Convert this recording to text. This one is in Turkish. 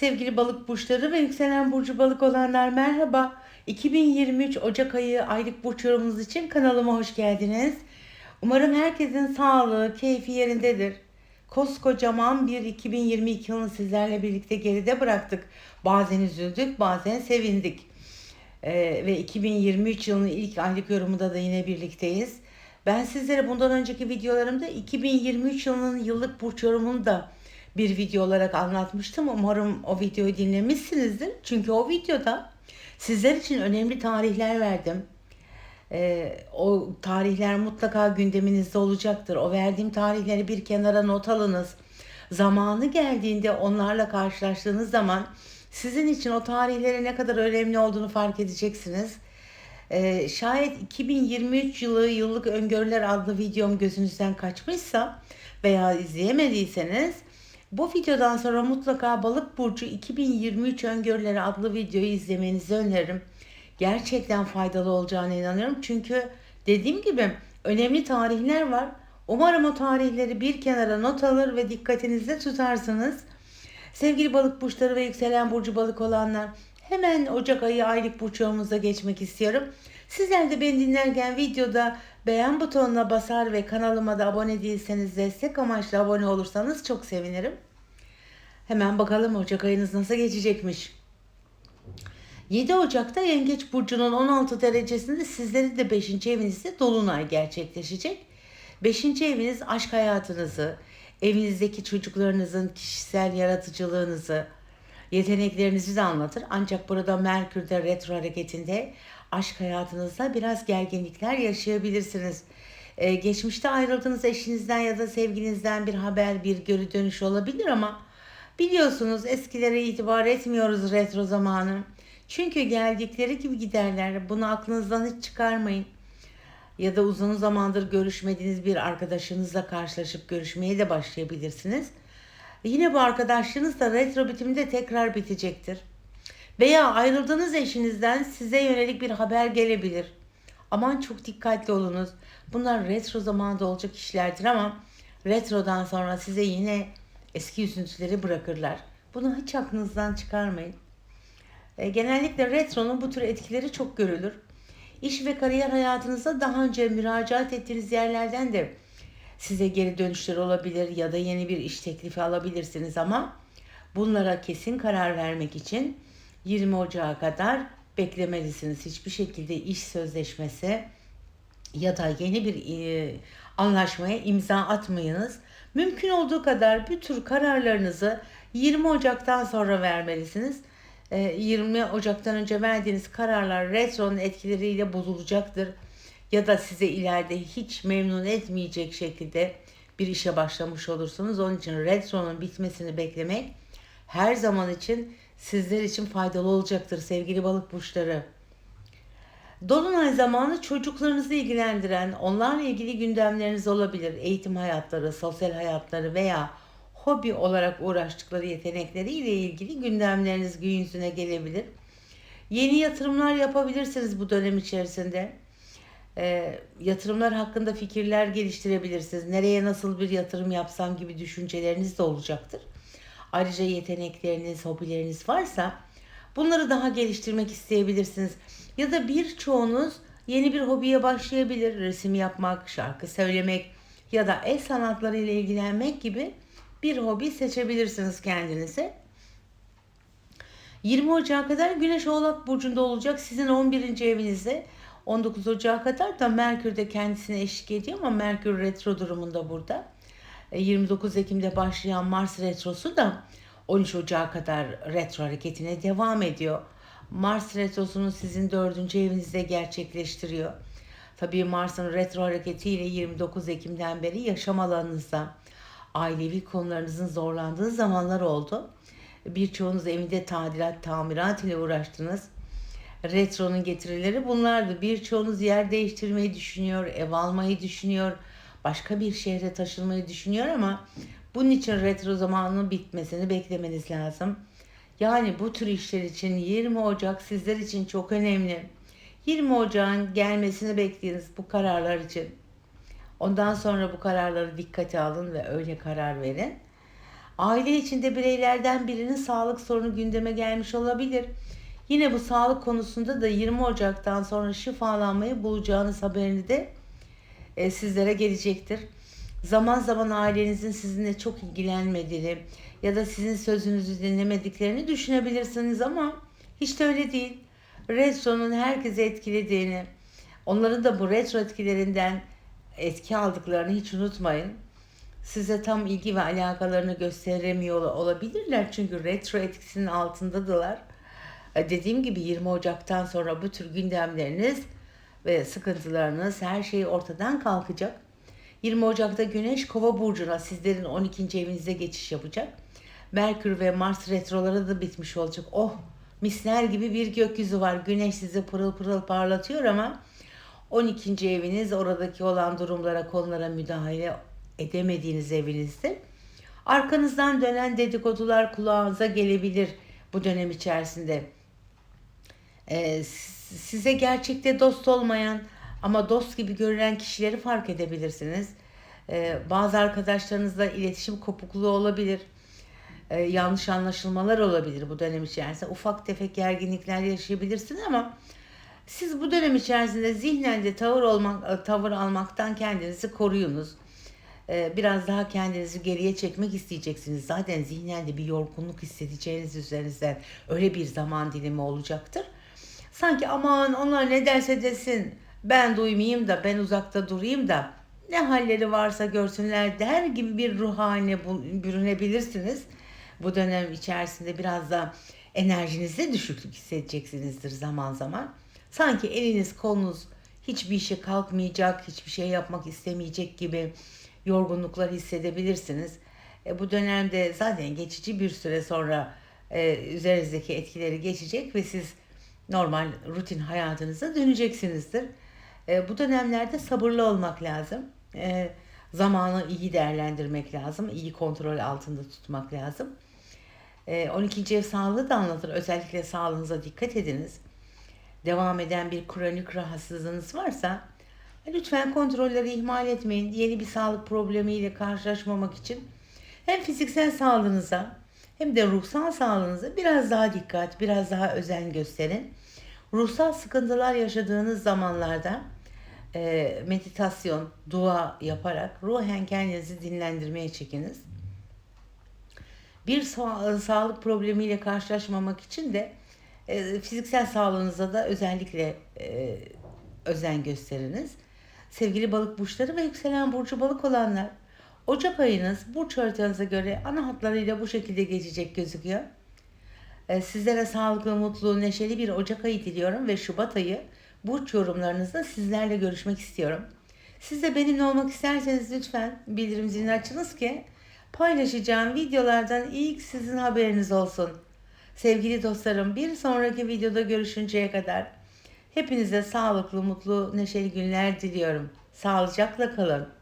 Sevgili balık burçları ve yükselen burcu balık olanlar merhaba. 2023 Ocak ayı aylık burç yorumunuz için kanalıma hoş geldiniz. Umarım herkesin sağlığı, keyfi yerindedir. Koskocaman bir 2022 yılını sizlerle birlikte geride bıraktık. Bazen üzüldük, bazen sevindik. Ee, ve 2023 yılının ilk aylık yorumunda da yine birlikteyiz. Ben sizlere bundan önceki videolarımda 2023 yılının yıllık burç yorumunu da bir video olarak anlatmıştım. Umarım o videoyu dinlemişsinizdir. Çünkü o videoda sizler için önemli tarihler verdim. Ee, o tarihler mutlaka gündeminizde olacaktır. O verdiğim tarihleri bir kenara not alınız. Zamanı geldiğinde onlarla karşılaştığınız zaman sizin için o tarihlerin ne kadar önemli olduğunu fark edeceksiniz. Ee, şayet 2023 yılı yıllık öngörüler adlı videom gözünüzden kaçmışsa veya izleyemediyseniz bu videodan sonra mutlaka Balık Burcu 2023 öngörüleri adlı videoyu izlemenizi öneririm. Gerçekten faydalı olacağına inanıyorum. Çünkü dediğim gibi önemli tarihler var. Umarım o tarihleri bir kenara not alır ve dikkatinizde tutarsınız. Sevgili balık burçları ve yükselen burcu balık olanlar hemen Ocak ayı aylık burç yorumunuza geçmek istiyorum. Sizler de beni dinlerken videoda beğen butonuna basar ve kanalıma da abone değilseniz destek amaçlı abone olursanız çok sevinirim. Hemen bakalım Ocak ayınız nasıl geçecekmiş. 7 Ocak'ta Yengeç Burcu'nun 16 derecesinde sizlerin de 5. evinizde Dolunay gerçekleşecek. 5. eviniz aşk hayatınızı, evinizdeki çocuklarınızın kişisel yaratıcılığınızı, yeteneklerinizi de anlatır. Ancak burada Merkür'de retro hareketinde aşk hayatınızda biraz gerginlikler yaşayabilirsiniz. Ee, geçmişte ayrıldığınız eşinizden ya da sevgilinizden bir haber, bir geri dönüş olabilir ama biliyorsunuz eskilere itibar etmiyoruz retro zamanı. Çünkü geldikleri gibi giderler. Bunu aklınızdan hiç çıkarmayın. Ya da uzun zamandır görüşmediğiniz bir arkadaşınızla karşılaşıp görüşmeye de başlayabilirsiniz. Yine bu arkadaşlığınız da retro bitiminde tekrar bitecektir. Veya ayrıldığınız eşinizden size yönelik bir haber gelebilir. Aman çok dikkatli olunuz. Bunlar retro zamanında olacak işlerdir ama retrodan sonra size yine eski üzüntüleri bırakırlar. Bunu hiç aklınızdan çıkarmayın. E, genellikle retronun bu tür etkileri çok görülür. İş ve kariyer hayatınızda daha önce müracaat ettiğiniz yerlerden de size geri dönüşler olabilir ya da yeni bir iş teklifi alabilirsiniz ama bunlara kesin karar vermek için 20 Ocağı kadar beklemelisiniz. Hiçbir şekilde iş sözleşmesi ya da yeni bir e, anlaşmaya imza atmayınız. Mümkün olduğu kadar bir tür kararlarınızı 20 Ocak'tan sonra vermelisiniz. 20 e, Ocak'tan önce verdiğiniz kararlar retronun etkileriyle bozulacaktır. Ya da size ileride hiç memnun etmeyecek şekilde bir işe başlamış olursunuz. Onun için retronun bitmesini beklemek her zaman için sizler için faydalı olacaktır sevgili balık burçları. Dolunay zamanı çocuklarınızı ilgilendiren, onlarla ilgili gündemleriniz olabilir. Eğitim hayatları, sosyal hayatları veya hobi olarak uğraştıkları yetenekleriyle ilgili gündemleriniz gün yüzüne gelebilir. Yeni yatırımlar yapabilirsiniz bu dönem içerisinde. E, yatırımlar hakkında fikirler geliştirebilirsiniz. Nereye nasıl bir yatırım yapsam gibi düşünceleriniz de olacaktır. Ayrıca yetenekleriniz, hobileriniz varsa bunları daha geliştirmek isteyebilirsiniz. Ya da birçoğunuz yeni bir hobiye başlayabilir. Resim yapmak, şarkı söylemek ya da el sanatları ile ilgilenmek gibi bir hobi seçebilirsiniz kendinize. 20 Ocağı kadar Güneş Oğlak Burcu'nda olacak. Sizin 11. evinizde 19 Ocağı kadar da Merkür de kendisine eşlik ediyor ama Merkür retro durumunda burada. 29 e, Ekim'de başlayan Mars retrosu da 13 Ocağı kadar retro hareketine devam ediyor. Mars retrosunu sizin 4. evinizde gerçekleştiriyor. Tabii Mars'ın retro hareketiyle 29 Ekim'den beri yaşam alanınızda, ailevi konularınızın zorlandığı zamanlar oldu. Birçoğunuz evinde tadilat, tamirat ile uğraştınız. Retro'nun getirileri bunlardı. Birçoğunuz yer değiştirmeyi düşünüyor, ev almayı düşünüyor, başka bir şehre taşınmayı düşünüyor ama bunun için retro zamanının bitmesini beklemeniz lazım. Yani bu tür işler için 20 Ocak sizler için çok önemli. 20 Ocak'ın gelmesini bekleyiniz bu kararlar için. Ondan sonra bu kararları dikkate alın ve öyle karar verin. Aile içinde bireylerden birinin sağlık sorunu gündeme gelmiş olabilir. Yine bu sağlık konusunda da 20 Ocak'tan sonra şifalanmayı bulacağınız haberini de e, sizlere gelecektir. Zaman zaman ailenizin sizinle çok ilgilenmediğini ya da sizin sözünüzü dinlemediklerini düşünebilirsiniz ama hiç de öyle değil. Retro'nun herkesi etkilediğini, onların da bu retro etkilerinden etki aldıklarını hiç unutmayın. Size tam ilgi ve alakalarını gösteremiyor olabilirler çünkü retro etkisinin altındadılar. E, Dediğim gibi 20 Ocak'tan sonra bu tür gündemleriniz ve sıkıntılarınız her şey ortadan kalkacak. 20 Ocak'ta Güneş Kova burcuna sizlerin 12. evinize geçiş yapacak. Merkür ve Mars retroları da bitmiş olacak. Oh misler gibi bir gökyüzü var. Güneş sizi pırıl pırıl parlatıyor ama 12. eviniz oradaki olan durumlara, konulara müdahale edemediğiniz evinizde. Arkanızdan dönen dedikodular kulağınıza gelebilir bu dönem içerisinde. Ee, size gerçekte dost olmayan ama dost gibi görünen kişileri fark edebilirsiniz. Ee, bazı arkadaşlarınızla iletişim kopukluğu olabilir. Ee, yanlış anlaşılmalar olabilir bu dönem içerisinde. Ufak tefek gerginlikler yaşayabilirsiniz ama siz bu dönem içerisinde zihnen de tavır olmak, tavır almaktan kendinizi koruyunuz. Biraz daha kendinizi geriye çekmek isteyeceksiniz. Zaten zihnen de bir yorgunluk hissedeceğiniz üzerinizden öyle bir zaman dilimi olacaktır. Sanki aman onlar ne derse desin ben duymayayım da ben uzakta durayım da ne halleri varsa görsünler der gibi bir ruh haline bürünebilirsiniz. Bu dönem içerisinde biraz da enerjinizde düşüklük hissedeceksinizdir zaman zaman. Sanki eliniz kolunuz hiçbir işe kalkmayacak, hiçbir şey yapmak istemeyecek gibi yorgunluklar hissedebilirsiniz. E, bu dönemde zaten geçici bir süre sonra e, üzerinizdeki etkileri geçecek ve siz normal rutin hayatınıza döneceksinizdir. E, bu dönemlerde sabırlı olmak lazım. E, zamanı iyi değerlendirmek lazım. iyi kontrol altında tutmak lazım. E, 12. ev sağlığı da anlatır. Özellikle sağlığınıza dikkat ediniz. Devam eden bir kronik rahatsızlığınız varsa lütfen kontrolleri ihmal etmeyin. Yeni bir sağlık problemiyle karşılaşmamak için hem fiziksel sağlığınıza hem de ruhsal sağlığınıza biraz daha dikkat, biraz daha özen gösterin. Ruhsal sıkıntılar yaşadığınız zamanlarda e, meditasyon, dua yaparak ruhen kendinizi dinlendirmeye çekiniz. Bir sa- sağlık problemiyle karşılaşmamak için de e, fiziksel sağlığınıza da özellikle e, özen gösteriniz. Sevgili balık burçları ve yükselen burcu balık olanlar, Ocak ayınız burç haritanıza göre ana hatlarıyla bu şekilde geçecek gözüküyor. E, Sizlere sağlıklı, mutlu, neşeli bir Ocak ayı diliyorum ve Şubat ayı burç yorumlarınızda sizlerle görüşmek istiyorum. Siz de benimle olmak isterseniz lütfen bildirim zilini açınız ki paylaşacağım videolardan ilk sizin haberiniz olsun. Sevgili dostlarım bir sonraki videoda görüşünceye kadar hepinize sağlıklı, mutlu, neşeli günler diliyorum. Sağlıcakla kalın.